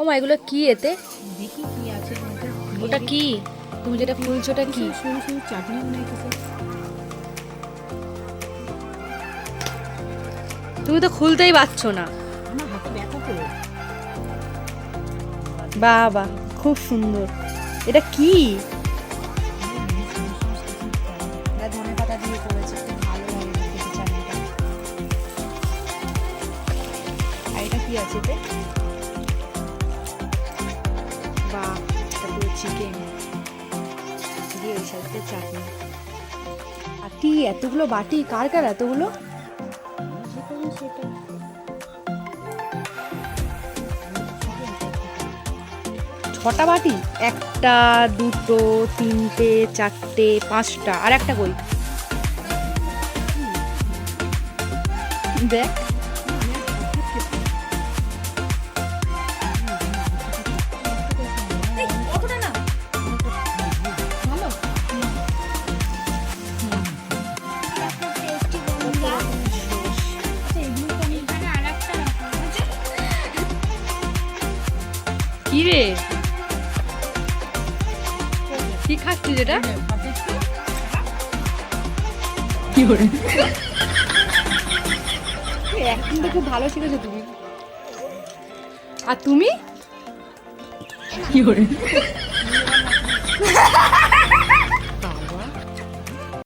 ও মা এগুলো কি এতে? দেখি কি আছে ওটা কি? তুমি যেটা খুলছো ওটা কি? চাটনি কিছু তুমি তো খুলতেই পারছ না। বাহ খুব সুন্দর। এটা কি? ধনে পাতা চিকেন। দিয়ে ওই সাথে চাটনি। বাটি এতগুলো বাটি? কার কার এতগুলো? ছটা বাটি? একটা দুটো তিনটে চারটে পাঁচটা আর একটা কই? দেখ। কি রে কি খাচ্ছিস এটা? কি করে? এখন তো খুব ভালো শিখেছো তুমি। আর তুমি? কি করে?